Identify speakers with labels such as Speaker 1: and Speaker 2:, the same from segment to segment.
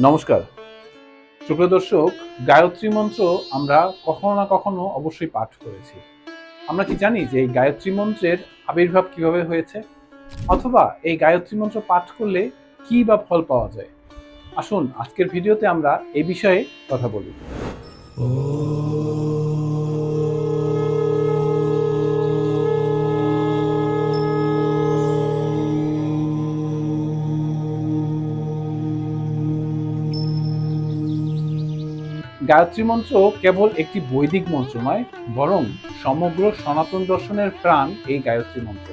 Speaker 1: নমস্কার। সুপ্রিয় দর্শক, গায়ত্রী মন্ত্র আমরা কখনো না কখনো অবশ্যই পাঠ করেছি। আমরা কি জানি যে এই গায়ত্রী মন্ত্রের আবির্ভাব কীভাবে হয়েছে? অথবা এই গায়ত্রী মন্ত্র পাঠ করলে কি বা ফল পাওয়া যায়? আসুন, আজকের ভিডিওতে আমরা এ বিষয়ে কথা বলি। গায়ত্রী মন্ত্র কেবল একটি বৈদিক মন্ত্র নয় বরং সমগ্র সনাতন দর্শনের প্রাণ এই গায়ত্রী মন্ত্র।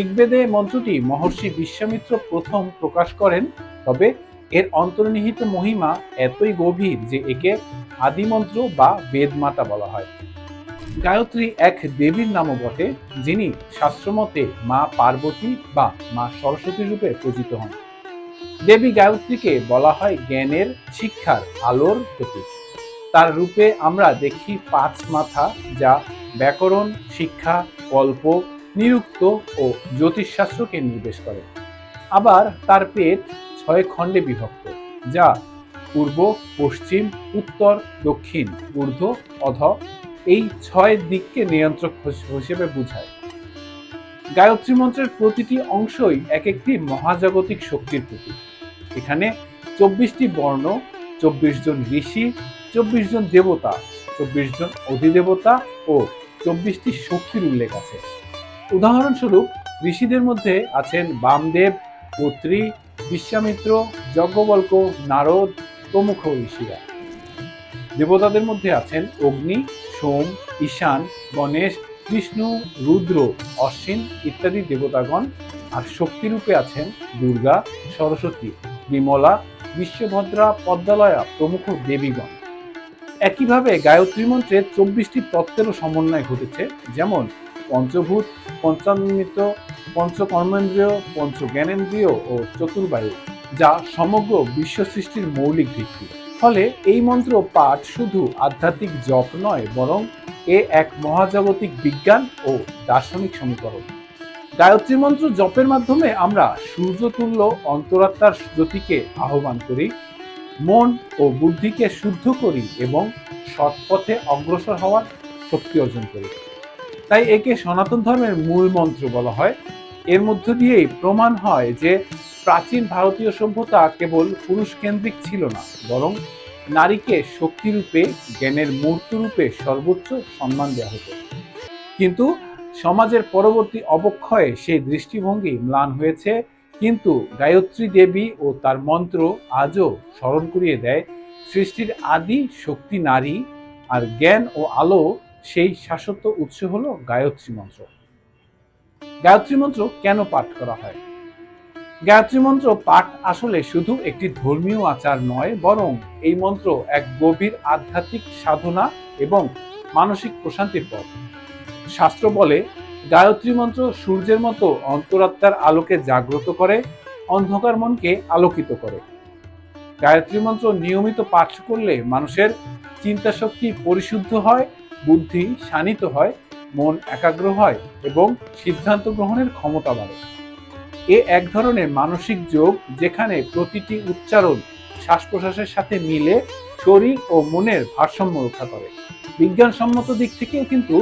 Speaker 1: ঋগ্বেদে মন্ত্রটি মহর্ষি বিশ্বামিত্র প্রথম প্রকাশ করেন, তবে এর অন্তর্নিহিত মহিমা এতই গভীর যে একে আদিমন্ত্র বা বেদমাতা বলা হয়। গায়ত্রী এক দেবীর নামও বটে, যিনি শাস্ত্রমতে মা পার্বতী বা মা সরস্বতী রূপে পূজিত হন। দেবী গায়ত্রীকে বলা হয় জ্ঞানের শিক্ষার আলোর প্রতীক। তার রূপে আমরা দেখি পাঁচ মাথা যা ব্যাকরণ, শিক্ষা, কল্প, নিরুক্ত ও জ্যোতিষশাস্ত্রকে নির্দেশ করে। আবার তার পেট ছয় খণ্ডে বিভক্ত, যা পূর্ব, পশ্চিম, উত্তর, দক্ষিণ, ঊর্ধ্ব, অধ এই ছয় দিককে নিয়ন্ত্রক হিসেবে বোঝায়। গায়ত্রী মন্ত্রের প্রতিটি অংশই এক একটি মহাজাগতিক শক্তির প্রতীক। এখানে চব্বিশটি বর্ণ, চব্বিশ জন ঋষি, চব্বিশ জন দেবতা, চব্বিশ জন অধিদেবতা ও চব্বিশটি শক্তির উল্লেখ আছে। উদাহরণস্বরূপ, ঋষিদের মধ্যে আছেন বামদেব পত্রী বিশ্বামিত্র, যজ্ঞবল্ক, নারদ, প্রমুখ ঋষিরা। দেবতাদের মধ্যে আছেন অগ্নি, সোম, ঈশান, গণেশ, বিষ্ণু, রুদ্র, অশ্বিন ইত্যাদি দেবতাগণ। আর শক্তিরূপে আছেন দুর্গা, সরস্বতী। বিমলা বিশ্বভদ্রা পদ্মালয়া প্রমুখ দেবীগণ। একইভাবে গায়ত্রী মন্ত্রে চব্বিশটি তত্ত্বেরও সমন্বয় ঘটেছে, যেমন পঞ্চভূত পঞ্চামৃত পঞ্চকর্মেন্দ্রীয়, পঞ্চজ্ঞানেন্দ্রীয় ও চতুর্বায়ু, যা সমগ্র বিশ্ব সৃষ্টির মৌলিক ভিত্তি। ফলে এই মন্ত্র পাঠ শুধু আধ্যাত্মিক জপ নয়, বরং এ এক মহাজাগতিক বিজ্ঞান ও দার্শনিক সমীকরণ। গায়ত্রী মন্ত্র জপের মাধ্যমে আমরা সূর্যতুল্য অন্তরাত্মার জ্যোতিকে আহ্বান করি, মন ও বুদ্ধিকে শুদ্ধ করি এবং সৎপথে অগ্রসর হওয়ার শক্তি অর্জন করি। তাই একে সনাতন ধর্মের মূল মন্ত্র বলা হয়। এর মধ্য দিয়েই প্রমাণ হয় যে প্রাচীন ভারতীয় সভ্যতা কেবল পুরুষ কেন্দ্রিক ছিল না, বরং নারীকে শক্তিরূপে, জ্ঞানের মূর্তরূপে সর্বোচ্চ সম্মান দেওয়া হতো। কিন্তু সমাজের পরবর্তী অবক্ষয়ে সেই দৃষ্টিভঙ্গি ম্লান হয়েছে, কিন্তু গায়ত্রী দেবী ও তার মন্ত্র আজও স্মরণ করিয়ে দেয়, সৃষ্টির আদি শক্তি নারী আর জ্ঞান ও আলো সেই শাশ্বত উৎস হলো গায়ত্রী মন্ত্র। গায়ত্রী মন্ত্র কেন পাঠ করা হয়? গায়ত্রী মন্ত্র পাঠ আসলে শুধু একটি ধর্মীয় আচার নয়, বরং এই মন্ত্র এক গভীর আধ্যাত্মিক সাধনা এবং মানসিক প্রশান্তির পথ। শাস্ত্র বলে, গায়ত্রী মন্ত্র সূর্যের মতো অন্তরাত্মার আলোকে জাগ্রত করে, অন্ধকার মনকে আলোকিত করে। গায়ত্রী মন্ত্র নিয়মিত পাঠ করলে মানুষের চিন্তা শক্তি পরিশুদ্ধ হয়, বুদ্ধি শানিত হয়, মন একাগ্র হয় এবং সিদ্ধান্ত গ্রহণের ক্ষমতা বাড়ে। এ এক ধরনের মানসিক যোগ যেখানে প্রতিটি উচ্চারণ শ্বাস প্রশ্বাসের সাথে মিলে শরীর ও মনের ভারসাম্য রক্ষা করে। বিজ্ঞানসম্মত দিক থেকেও কিন্তু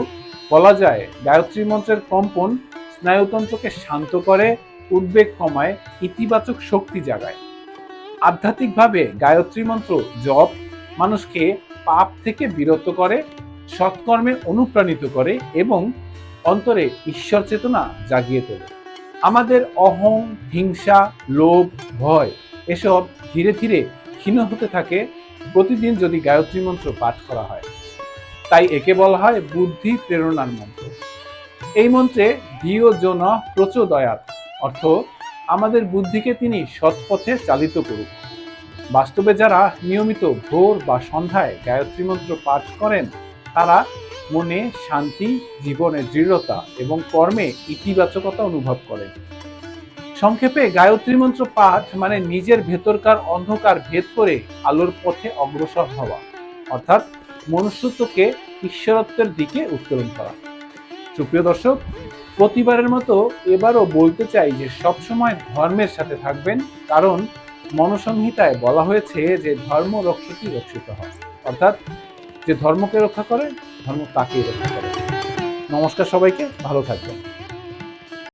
Speaker 1: বলা যায়, গায়ত্রী মন্ত্রের কম্পন স্নায়ুতন্ত্রকে শান্ত করে, উদ্বেগ কমায়, ইতিবাচক শক্তি জাগায়। আধ্যাত্মিকভাবে গায়ত্রী মন্ত্র জপ মানুষকে পাপ থেকে বিরত করে, সৎকর্মে অনুপ্রাণিত করে এবং অন্তরে ঈশ্বর চেতনা জাগিয়ে তোলে। আমাদের অহং, হিংসা, লোভ, ভয় এসব ধীরে ধীরে ক্ষীণ হতে থাকে। প্রতিদিন যদি গায়ত্রী মন্ত্র পাঠ করা হয়। তাই একে বলা হয় বুদ্ধি প্রেরণার মন্ত্র। এই মন্ত্রে ধিও জন প্রচোদয়াত, অর্থ আমাদের বুদ্ধিকে তিনি সৎপথে চালিত করুক। বাস্তবে যারা নিয়মিত ভোর বা সন্ধ্যায় গায়ত্রী মন্ত্র পাঠ করেন, তারা মনে শান্তি, জীবনে দৃঢ়তা এবং কর্মে ইতিবাচকতা অনুভব করেন। সংক্ষেপে গায়ত্রী মন্ত্র পাঠ মানে নিজের ভেতরকার অন্ধকার ভেদ করে আলোর পথে অগ্রসর হওয়া, অর্থাৎ মনুষ্যত্বকে ঈশ্বরত্বের দিকে উত্তোলন করা। সুপ্রিয় দর্শক, প্রতিবারের মতো এবারও বলতে চাই যে সবসময় ধর্মের সাথে থাকবেন, কারণ মনসংহিতায় বলা হয়েছে যে ধর্ম রক্ষতি রক্ষিত হয়। অর্থাৎ যে ধর্মকে রক্ষা করে, ধর্ম তাকেই রক্ষা করে। নমস্কার সবাইকে, ভালো থাকবেন।